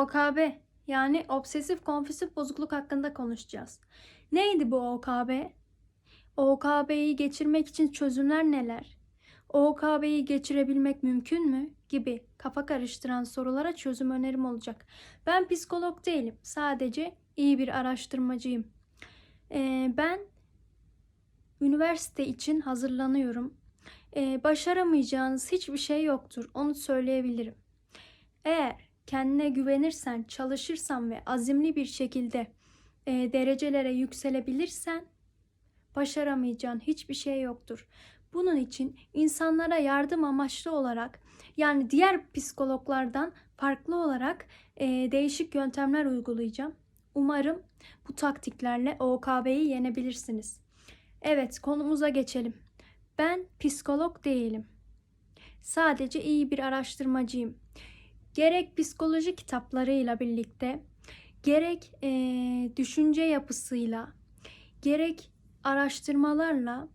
OKB yani obsesif kompulsif bozukluk hakkında konuşacağız. Neydi bu OKB? OKB'yi geçirmek için çözümler neler? OKB'yi geçirebilmek mümkün mü? gibi kafa karıştıran sorulara çözüm önerim olacak. Ben psikolog değilim. Sadece iyi bir araştırmacıyım. Ee, ben üniversite için hazırlanıyorum. Ee, başaramayacağınız hiçbir şey yoktur. Onu söyleyebilirim. Eğer kendine güvenirsen, çalışırsan ve azimli bir şekilde e, derecelere yükselebilirsen başaramayacağın hiçbir şey yoktur. Bunun için insanlara yardım amaçlı olarak yani diğer psikologlardan farklı olarak e, değişik yöntemler uygulayacağım. Umarım bu taktiklerle OKB'yi yenebilirsiniz. Evet konumuza geçelim. Ben psikolog değilim. Sadece iyi bir araştırmacıyım. Gerek psikoloji kitaplarıyla birlikte, gerek e, düşünce yapısıyla, gerek araştırmalarla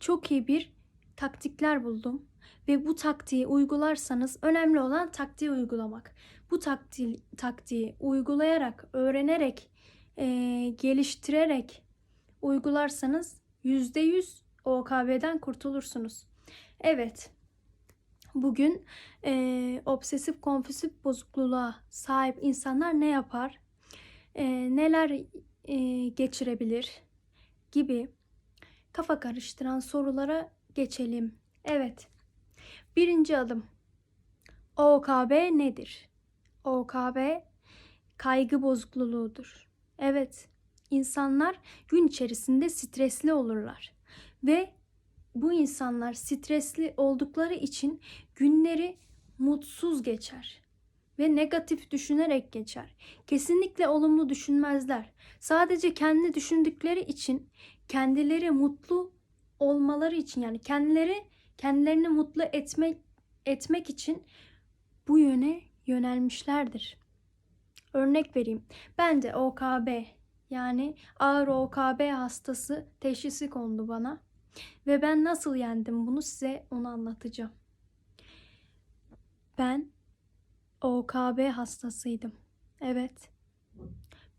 çok iyi bir taktikler buldum ve bu taktiği uygularsanız önemli olan taktiği uygulamak. Bu taktiği, taktiği uygulayarak, öğrenerek, e, geliştirerek uygularsanız %100 OKB'den kurtulursunuz. Evet, bugün e, obsesif kompulsif bozukluğa sahip insanlar ne yapar, e, neler e, geçirebilir gibi kafa karıştıran sorulara geçelim. Evet. Birinci adım. OKB nedir? OKB kaygı bozukluğudur. Evet. insanlar gün içerisinde stresli olurlar ve bu insanlar stresli oldukları için günleri mutsuz geçer ve negatif düşünerek geçer. Kesinlikle olumlu düşünmezler. Sadece kendi düşündükleri için kendileri mutlu olmaları için yani kendileri kendilerini mutlu etmek etmek için bu yöne yönelmişlerdir. Örnek vereyim. Ben de OKB yani ağır OKB hastası teşhisi kondu bana ve ben nasıl yendim bunu size onu anlatacağım. Ben OKB hastasıydım. Evet.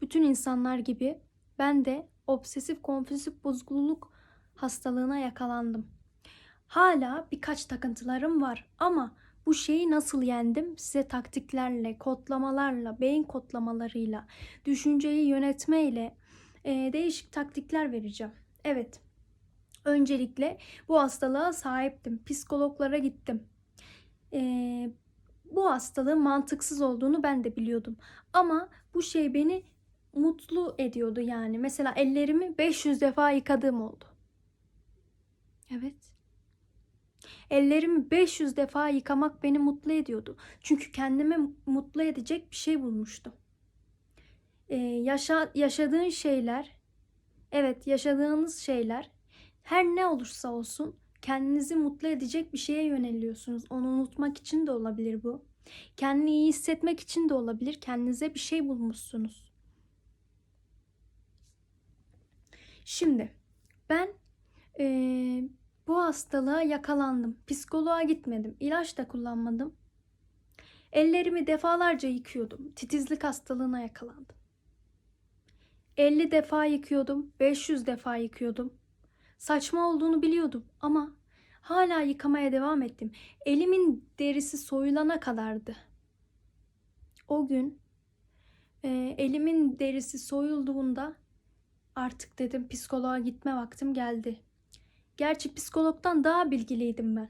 Bütün insanlar gibi ben de obsesif kompulsif bozukluluk hastalığına yakalandım. Hala birkaç takıntılarım var ama bu şeyi nasıl yendim size taktiklerle, kodlamalarla, beyin kodlamalarıyla, düşünceyi yönetmeyle e, değişik taktikler vereceğim. Evet. Öncelikle bu hastalığa sahiptim. Psikologlara gittim. E, bu hastalığın mantıksız olduğunu ben de biliyordum. Ama bu şey beni mutlu ediyordu yani. Mesela ellerimi 500 defa yıkadığım oldu. Evet. Ellerimi 500 defa yıkamak beni mutlu ediyordu. Çünkü kendimi mutlu edecek bir şey bulmuştum. Ee, yaşa, yaşadığın şeyler, evet yaşadığınız şeyler her ne olursa olsun kendinizi mutlu edecek bir şeye yöneliyorsunuz. Onu unutmak için de olabilir bu. Kendini iyi hissetmek için de olabilir. Kendinize bir şey bulmuşsunuz. Şimdi ben ee, bu hastalığa yakalandım. Psikoloğa gitmedim. İlaç da kullanmadım. Ellerimi defalarca yıkıyordum. Titizlik hastalığına yakalandım. 50 defa yıkıyordum, 500 defa yıkıyordum. Saçma olduğunu biliyordum ama hala yıkamaya devam ettim. Elimin derisi soyulana kadardı. O gün e, elimin derisi soyulduğunda artık dedim psikoloğa gitme vaktim geldi. Gerçi psikologdan daha bilgiliydim ben.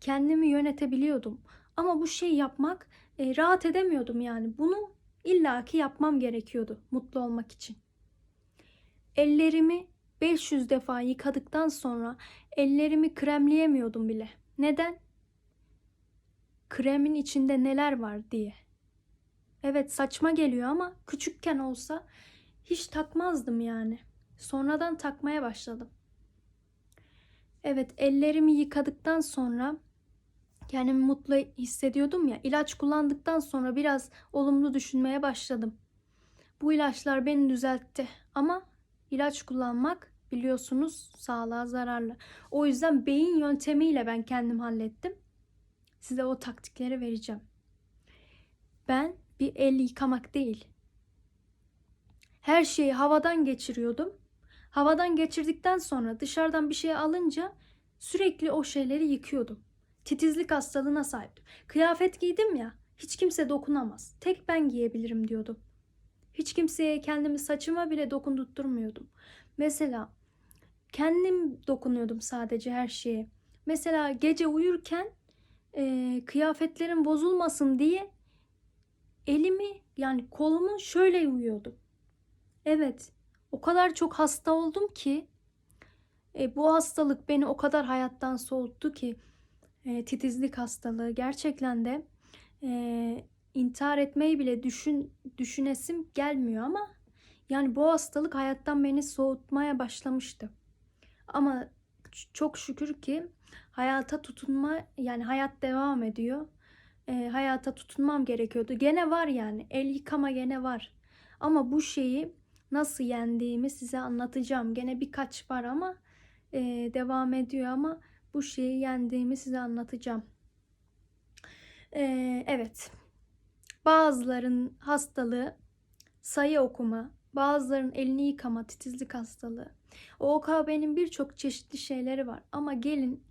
Kendimi yönetebiliyordum. Ama bu şeyi yapmak e, rahat edemiyordum yani. Bunu illaki yapmam gerekiyordu mutlu olmak için. Ellerimi 500 defa yıkadıktan sonra ellerimi kremleyemiyordum bile. Neden? Kremin içinde neler var diye. Evet saçma geliyor ama küçükken olsa hiç takmazdım yani. Sonradan takmaya başladım. Evet ellerimi yıkadıktan sonra kendimi mutlu hissediyordum ya. İlaç kullandıktan sonra biraz olumlu düşünmeye başladım. Bu ilaçlar beni düzeltti ama ilaç kullanmak biliyorsunuz sağlığa zararlı. O yüzden beyin yöntemiyle ben kendim hallettim. Size o taktikleri vereceğim. Ben bir el yıkamak değil. Her şeyi havadan geçiriyordum. Havadan geçirdikten sonra dışarıdan bir şey alınca sürekli o şeyleri yıkıyordum. Titizlik hastalığına sahiptim. Kıyafet giydim ya, hiç kimse dokunamaz. Tek ben giyebilirim diyordum. Hiç kimseye kendimi saçıma bile dokundurtmuyordum. Mesela kendim dokunuyordum sadece her şeye. Mesela gece uyurken e, kıyafetlerim bozulmasın diye elimi yani kolumu şöyle uyuyordum. Evet, o kadar çok hasta oldum ki e, bu hastalık beni o kadar hayattan soğuttu ki e, titizlik hastalığı gerçekten de e, intihar etmeyi bile düşün düşünesim gelmiyor ama yani bu hastalık hayattan beni soğutmaya başlamıştı. Ama çok şükür ki hayata tutunma yani hayat devam ediyor. E, hayata tutunmam gerekiyordu. Gene var yani el yıkama gene var. Ama bu şeyi nasıl yendiğimi size anlatacağım. Gene birkaç var ama e, devam ediyor ama bu şeyi yendiğimi size anlatacağım. E, evet. Bazıların hastalığı sayı okuma, bazılarının elini yıkama, titizlik hastalığı. O OKB'nin birçok çeşitli şeyleri var. Ama gelin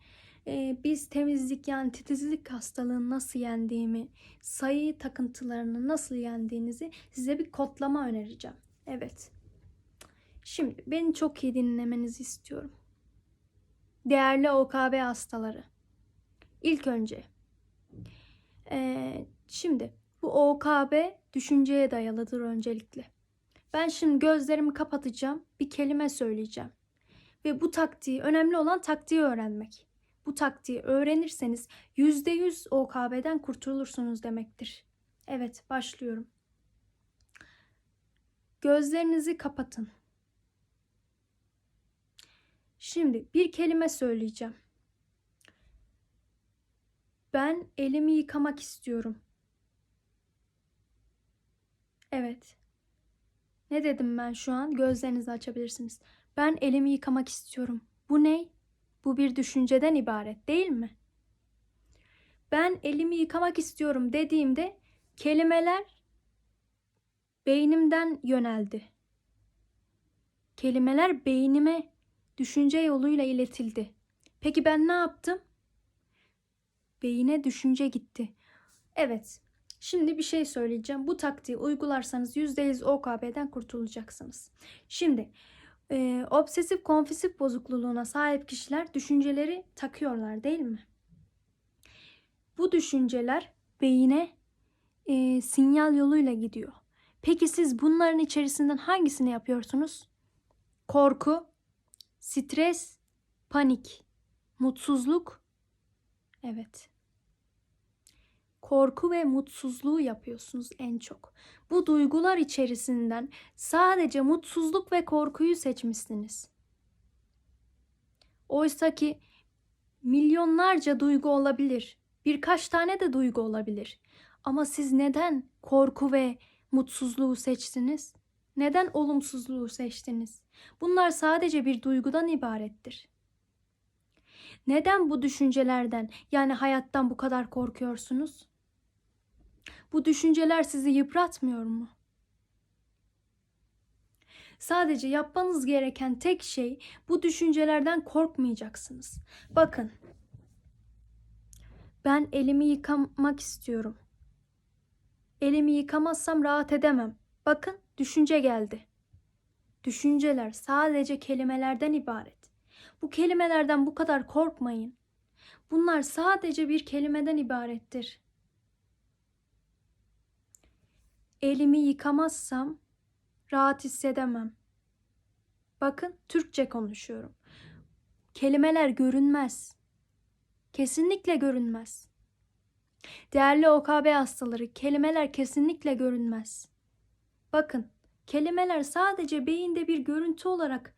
e, biz temizlik yani titizlik hastalığını nasıl yendiğimi, sayı takıntılarını nasıl yendiğinizi size bir kodlama önereceğim. Evet. Şimdi beni çok iyi dinlemenizi istiyorum. Değerli OKB hastaları. İlk önce eee, şimdi bu OKB düşünceye dayalıdır öncelikle. Ben şimdi gözlerimi kapatacağım, bir kelime söyleyeceğim. Ve bu taktiği, önemli olan taktiği öğrenmek. Bu taktiği öğrenirseniz %100 OKB'den kurtulursunuz demektir. Evet, başlıyorum. Gözlerinizi kapatın. Şimdi bir kelime söyleyeceğim. Ben elimi yıkamak istiyorum. Evet. Ne dedim ben şu an? Gözlerinizi açabilirsiniz. Ben elimi yıkamak istiyorum. Bu ne? Bu bir düşünceden ibaret değil mi? Ben elimi yıkamak istiyorum dediğimde kelimeler beynimden yöneldi. Kelimeler beynime düşünce yoluyla iletildi. Peki ben ne yaptım? Beyine düşünce gitti. Evet. Şimdi bir şey söyleyeceğim. Bu taktiği uygularsanız %100 OKB'den kurtulacaksınız. Şimdi e, obsesif kompulsif bozukluğuna sahip kişiler düşünceleri takıyorlar değil mi? Bu düşünceler beyine e, sinyal yoluyla gidiyor. Peki siz bunların içerisinden hangisini yapıyorsunuz? Korku, stres, panik, mutsuzluk. Evet. Korku ve mutsuzluğu yapıyorsunuz en çok. Bu duygular içerisinden sadece mutsuzluk ve korkuyu seçmişsiniz. Oysa ki milyonlarca duygu olabilir. Birkaç tane de duygu olabilir. Ama siz neden korku ve mutsuzluğu seçtiniz? Neden olumsuzluğu seçtiniz? Bunlar sadece bir duygudan ibarettir. Neden bu düşüncelerden yani hayattan bu kadar korkuyorsunuz? Bu düşünceler sizi yıpratmıyor mu? Sadece yapmanız gereken tek şey bu düşüncelerden korkmayacaksınız. Bakın. Ben elimi yıkamak istiyorum. Elimi yıkamazsam rahat edemem. Bakın düşünce geldi. Düşünceler sadece kelimelerden ibaret. Bu kelimelerden bu kadar korkmayın. Bunlar sadece bir kelimeden ibarettir. Elimi yıkamazsam rahat hissedemem. Bakın Türkçe konuşuyorum. Kelimeler görünmez. Kesinlikle görünmez. Değerli OKB hastaları, kelimeler kesinlikle görünmez. Bakın, kelimeler sadece beyinde bir görüntü olarak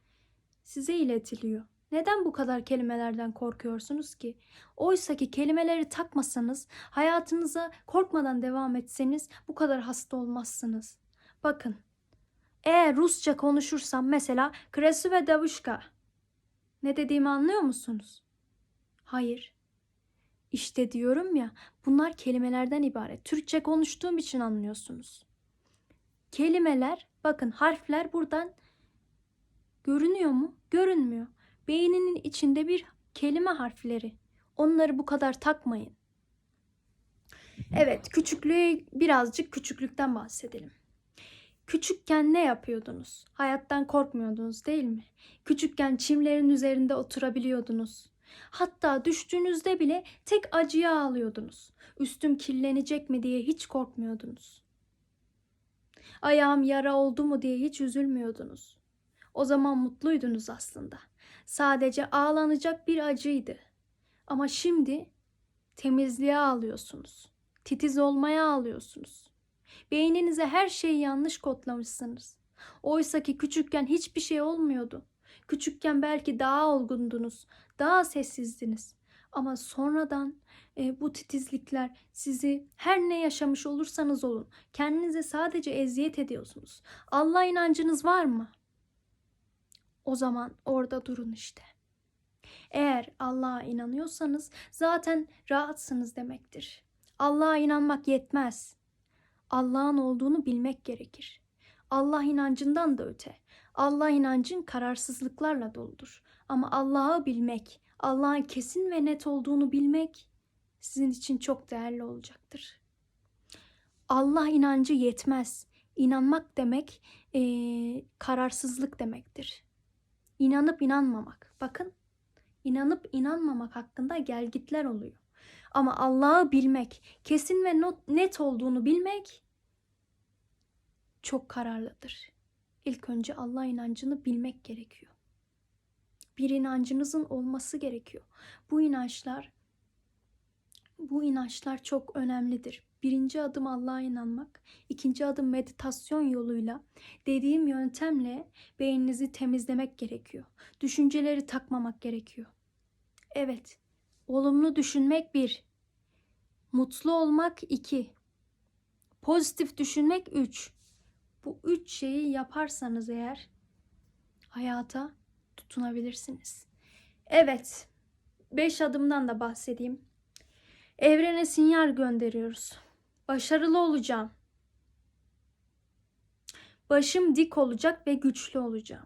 size iletiliyor. Neden bu kadar kelimelerden korkuyorsunuz ki? Oysa ki kelimeleri takmasanız, hayatınıza korkmadan devam etseniz bu kadar hasta olmazsınız. Bakın, eğer Rusça konuşursam mesela kresu ve davuşka. Ne dediğimi anlıyor musunuz? Hayır. İşte diyorum ya bunlar kelimelerden ibaret. Türkçe konuştuğum için anlıyorsunuz. Kelimeler bakın harfler buradan görünüyor mu? Görünmüyor. Beyninin içinde bir kelime harfleri. Onları bu kadar takmayın. Evet, küçüklüğe birazcık küçüklükten bahsedelim. Küçükken ne yapıyordunuz? Hayattan korkmuyordunuz değil mi? Küçükken çimlerin üzerinde oturabiliyordunuz. Hatta düştüğünüzde bile tek acıya ağlıyordunuz. Üstüm kirlenecek mi diye hiç korkmuyordunuz. Ayağım yara oldu mu diye hiç üzülmüyordunuz. O zaman mutluydunuz aslında. Sadece ağlanacak bir acıydı. Ama şimdi temizliğe ağlıyorsunuz. Titiz olmaya ağlıyorsunuz. Beyninize her şeyi yanlış kodlamışsınız. Oysa ki küçükken hiçbir şey olmuyordu. Küçükken belki daha olgundunuz, daha sessizdiniz. Ama sonradan e, bu titizlikler sizi her ne yaşamış olursanız olun, kendinize sadece eziyet ediyorsunuz. Allah inancınız var mı? O zaman orada durun işte. Eğer Allah'a inanıyorsanız zaten rahatsınız demektir. Allah'a inanmak yetmez. Allah'ın olduğunu bilmek gerekir. Allah inancından da öte. Allah inancın kararsızlıklarla doludur. Ama Allah'ı bilmek, Allah'ın kesin ve net olduğunu bilmek sizin için çok değerli olacaktır. Allah inancı yetmez. İnanmak demek eee, kararsızlık demektir. İnanıp inanmamak. Bakın inanıp inanmamak hakkında gelgitler oluyor. Ama Allah'ı bilmek, kesin ve not- net olduğunu bilmek çok kararlıdır. İlk önce Allah inancını bilmek gerekiyor. Bir inancınızın olması gerekiyor. Bu inançlar bu inançlar çok önemlidir. Birinci adım Allah'a inanmak, ikinci adım meditasyon yoluyla dediğim yöntemle beyninizi temizlemek gerekiyor. Düşünceleri takmamak gerekiyor. Evet, olumlu düşünmek bir, mutlu olmak iki, pozitif düşünmek üç. Bu üç şeyi yaparsanız eğer hayata tutunabilirsiniz. Evet, beş adımdan da bahsedeyim. Evrene sinyal gönderiyoruz. Başarılı olacağım. Başım dik olacak ve güçlü olacağım.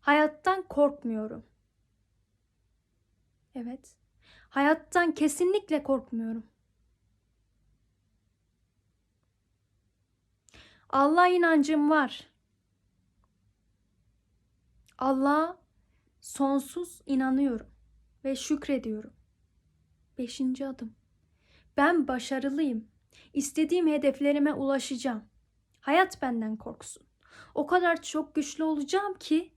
Hayattan korkmuyorum. Evet. Hayattan kesinlikle korkmuyorum. Allah inancım var. Allah'a sonsuz inanıyorum ve şükrediyorum. Beşinci adım. Ben başarılıyım. İstediğim hedeflerime ulaşacağım. Hayat benden korksun. O kadar çok güçlü olacağım ki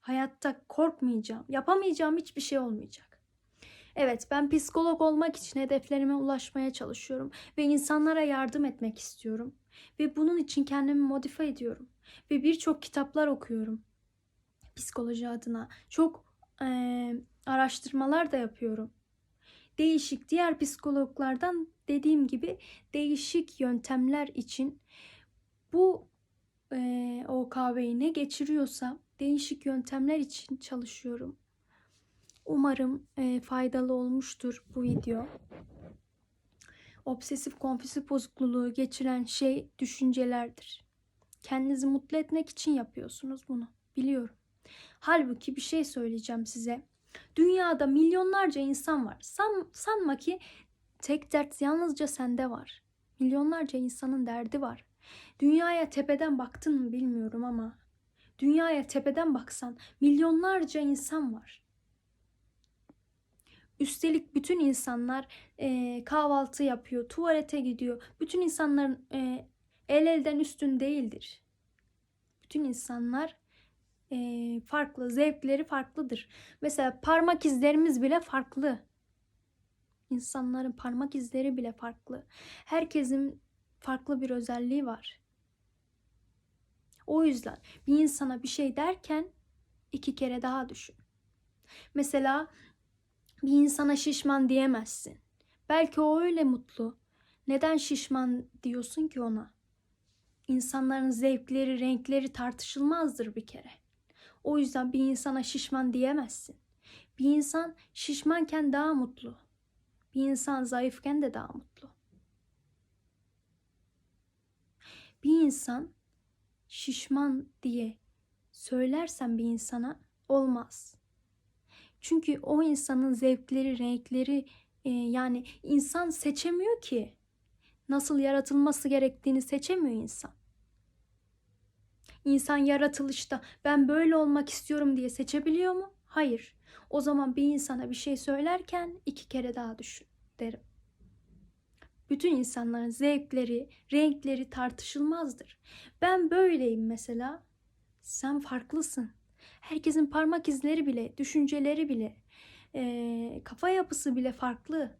hayatta korkmayacağım. Yapamayacağım hiçbir şey olmayacak. Evet, ben psikolog olmak için hedeflerime ulaşmaya çalışıyorum ve insanlara yardım etmek istiyorum ve bunun için kendimi modife ediyorum ve birçok kitaplar okuyorum psikoloji adına. Çok eee, araştırmalar da yapıyorum. Değişik diğer psikologlardan dediğim gibi değişik yöntemler için bu eee OKB'yi ne geçiriyorsa değişik yöntemler için çalışıyorum. Umarım eee, faydalı olmuştur bu video. Obsesif kompulsif bozukluğu geçiren şey düşüncelerdir. Kendinizi mutlu etmek için yapıyorsunuz bunu. Biliyorum. Halbuki bir şey söyleyeceğim size. Dünyada milyonlarca insan var. San, sanma ki tek dert yalnızca sende var. Milyonlarca insanın derdi var. Dünyaya tepeden baktın mı bilmiyorum ama dünyaya tepeden baksan milyonlarca insan var. Üstelik bütün insanlar eee, kahvaltı yapıyor, tuvalete gidiyor. Bütün insanların eee, el elden üstün değildir. Bütün insanlar eee, farklı, zevkleri farklıdır. Mesela parmak izlerimiz bile farklı. İnsanların parmak izleri bile farklı. Herkesin farklı bir özelliği var. O yüzden bir insana bir şey derken iki kere daha düşün. Mesela bir insana şişman diyemezsin. Belki o öyle mutlu. Neden şişman diyorsun ki ona? İnsanların zevkleri, renkleri tartışılmazdır bir kere. O yüzden bir insana şişman diyemezsin. Bir insan şişmanken daha mutlu. Bir insan zayıfken de daha mutlu. Bir insan şişman diye söylersen bir insana olmaz. Çünkü o insanın zevkleri, renkleri e, yani insan seçemiyor ki. Nasıl yaratılması gerektiğini seçemiyor insan. İnsan yaratılışta ben böyle olmak istiyorum diye seçebiliyor mu? Hayır. O zaman bir insana bir şey söylerken iki kere daha düşün derim. Bütün insanların zevkleri, renkleri tartışılmazdır. Ben böyleyim mesela. Sen farklısın. Herkesin parmak izleri bile, düşünceleri bile, eee, kafa yapısı bile farklı.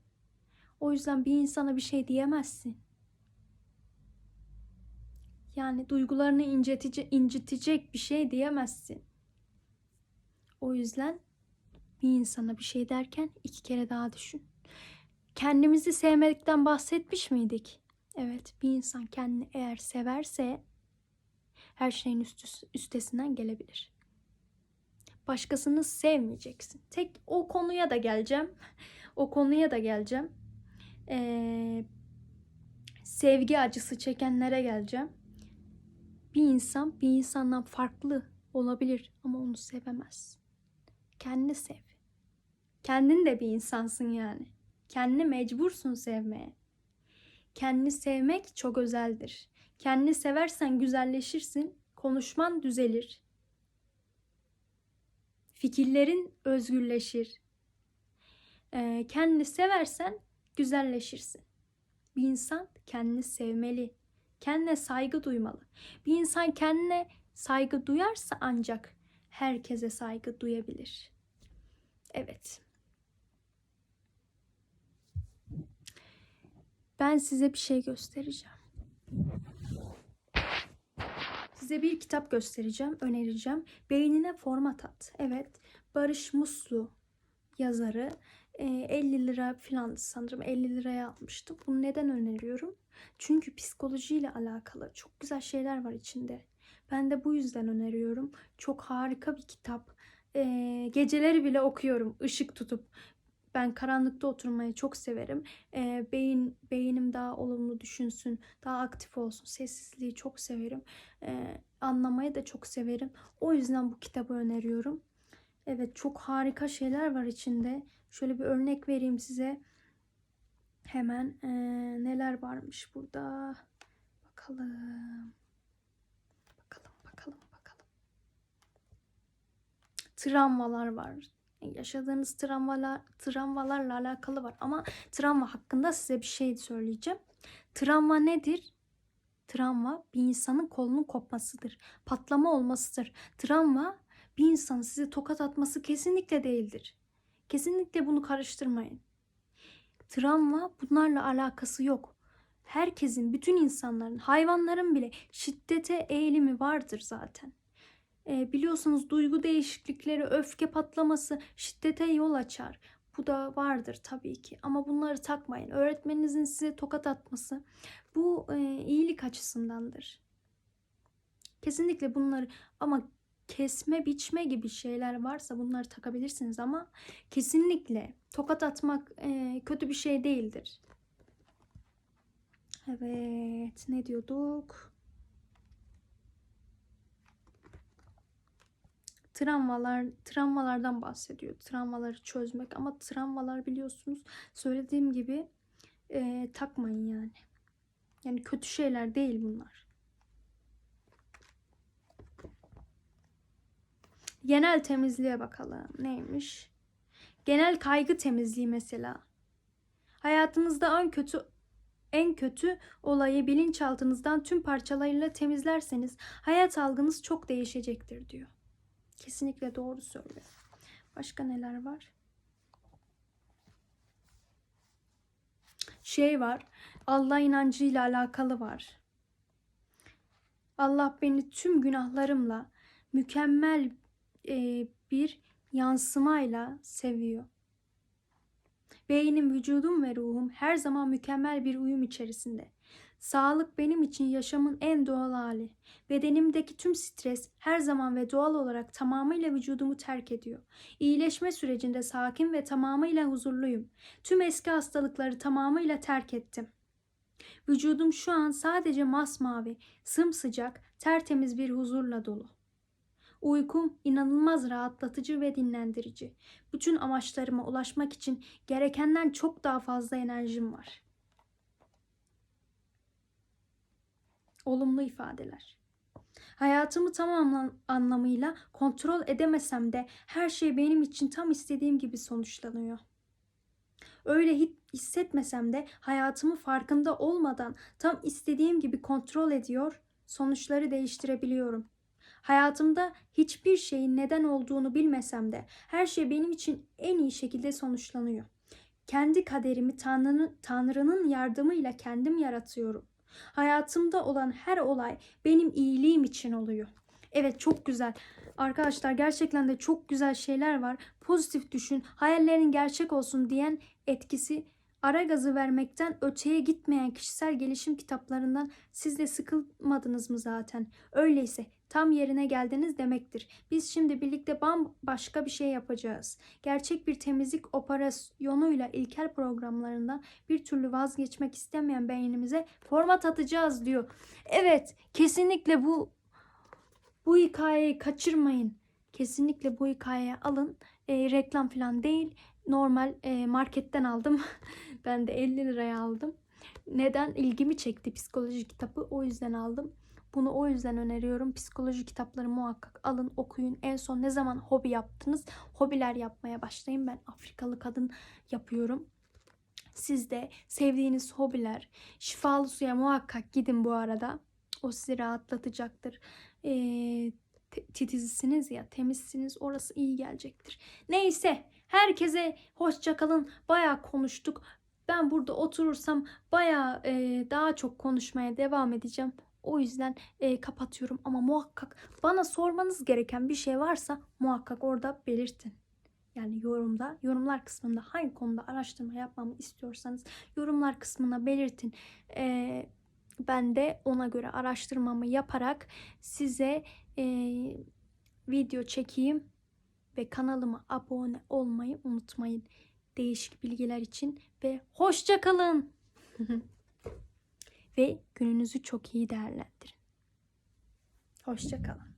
O yüzden bir insana bir şey diyemezsin. Yani duygularını incitici, incitecek bir şey diyemezsin. O yüzden bir insana bir şey derken iki kere daha düşün. Kendimizi sevmekten bahsetmiş miydik? Evet, bir insan kendini eğer severse her şeyin üstesinden gelebilir. Başkasını sevmeyeceksin. Tek o konuya da geleceğim. O konuya da geleceğim. Ee, sevgi acısı çekenlere geleceğim. Bir insan bir insandan farklı olabilir ama onu sevemez. Kendini sev. Kendin de bir insansın yani. Kendini mecbursun sevmeye. Kendini sevmek çok özeldir. Kendini seversen güzelleşirsin, konuşman düzelir. Fikirlerin özgürleşir. Ee, kendini seversen güzelleşirsin. Bir insan kendini sevmeli. Kendine saygı duymalı. Bir insan kendine saygı duyarsa ancak herkese saygı duyabilir. Evet. Ben size bir şey göstereceğim. Size bir kitap göstereceğim, önereceğim. Beynine format at. Evet, Barış Muslu yazarı. E, 50 lira falan sanırım 50 liraya almıştım. Bunu neden öneriyorum? Çünkü psikolojiyle alakalı çok güzel şeyler var içinde. Ben de bu yüzden öneriyorum. Çok harika bir kitap. E, geceleri bile okuyorum ışık tutup. Ben karanlıkta oturmayı çok severim. E, beyin beynim daha olumlu düşünsün, daha aktif olsun. Sessizliği çok severim. E, anlamayı da çok severim. O yüzden bu kitabı öneriyorum. Evet çok harika şeyler var içinde. Şöyle bir örnek vereyim size. Hemen e, neler varmış burada. Bakalım. Bakalım bakalım bakalım. Travmalar var. Yaşadığınız travmalar, travmalarla alakalı var. Ama travma hakkında size bir şey söyleyeceğim. Travma nedir? Travma bir insanın kolunun kopmasıdır. Patlama olmasıdır. Travma bir insanın size tokat atması kesinlikle değildir. Kesinlikle bunu karıştırmayın. Travma bunlarla alakası yok. Herkesin, bütün insanların, hayvanların bile şiddete eğilimi vardır zaten. E, biliyorsunuz duygu değişiklikleri, öfke patlaması şiddete yol açar. Bu da vardır tabii ki ama bunları takmayın. Öğretmeninizin size tokat atması bu e, iyilik açısındandır. Kesinlikle bunları ama kesme biçme gibi şeyler varsa bunları takabilirsiniz ama kesinlikle tokat atmak e, kötü bir şey değildir. Evet ne diyorduk? Travmalar, travmalardan bahsediyor. Travmaları çözmek ama travmalar biliyorsunuz söylediğim gibi e, takmayın yani. Yani kötü şeyler değil bunlar. Genel temizliğe bakalım. Neymiş? Genel kaygı temizliği mesela. Hayatınızda en kötü en kötü olayı bilinçaltınızdan tüm parçalarıyla temizlerseniz hayat algınız çok değişecektir diyor. Kesinlikle doğru söylüyor. Başka neler var? Şey var. Allah inancıyla alakalı var. Allah beni tüm günahlarımla mükemmel e, bir yansımayla seviyor. Beynim, vücudum ve ruhum her zaman mükemmel bir uyum içerisinde. Sağlık benim için yaşamın en doğal hali. Bedenimdeki tüm stres her zaman ve doğal olarak tamamıyla vücudumu terk ediyor. İyileşme sürecinde sakin ve tamamıyla huzurluyum. Tüm eski hastalıkları tamamıyla terk ettim. Vücudum şu an sadece masmavi, sımsıcak, tertemiz bir huzurla dolu. Uykum inanılmaz rahatlatıcı ve dinlendirici. Bütün amaçlarıma ulaşmak için gerekenden çok daha fazla enerjim var. Olumlu ifadeler. Hayatımı tam anla- anlamıyla kontrol edemesem de her şey benim için tam istediğim gibi sonuçlanıyor. Öyle hi- hissetmesem de hayatımı farkında olmadan tam istediğim gibi kontrol ediyor, sonuçları değiştirebiliyorum. Hayatımda hiçbir şeyin neden olduğunu bilmesem de her şey benim için en iyi şekilde sonuçlanıyor. Kendi kaderimi Tanrı'nın, Tanrı'nın yardımıyla kendim yaratıyorum. Hayatımda olan her olay benim iyiliğim için oluyor. Evet çok güzel. Arkadaşlar gerçekten de çok güzel şeyler var. Pozitif düşün, hayallerin gerçek olsun diyen etkisi ara gazı vermekten öteye gitmeyen kişisel gelişim kitaplarından siz de sıkılmadınız mı zaten? Öyleyse tam yerine geldiniz demektir. Biz şimdi birlikte bambaşka bir şey yapacağız. Gerçek bir temizlik operasyonuyla ilkel programlarından bir türlü vazgeçmek istemeyen beynimize format atacağız diyor. Evet, kesinlikle bu bu hikayeyi kaçırmayın. Kesinlikle bu hikayeyi alın. E, reklam falan değil. Normal e, marketten aldım. ben de 50 liraya aldım. Neden? ilgimi çekti psikoloji kitabı. O yüzden aldım. Bunu o yüzden öneriyorum. Psikoloji kitapları muhakkak alın, okuyun. En son ne zaman hobi yaptınız? Hobiler yapmaya başlayın. Ben Afrikalı kadın yapıyorum. Siz de sevdiğiniz hobiler, şifalı suya muhakkak gidin bu arada. O sizi rahatlatacaktır. Ee, titizsiniz ya, temizsiniz. Orası iyi gelecektir. Neyse, herkese hoşça kalın. Bayağı konuştuk. Ben burada oturursam bayağı e, daha çok konuşmaya devam edeceğim. O yüzden e, kapatıyorum ama muhakkak bana sormanız gereken bir şey varsa muhakkak orada belirtin. Yani yorumda, yorumlar kısmında hangi konuda araştırma yapmamı istiyorsanız yorumlar kısmına belirtin. E, ben de ona göre araştırmamı yaparak size e, video çekeyim ve kanalıma abone olmayı unutmayın. Değişik bilgiler için ve hoşça kalın. ve gününüzü çok iyi değerlendirin. Hoşça kalın.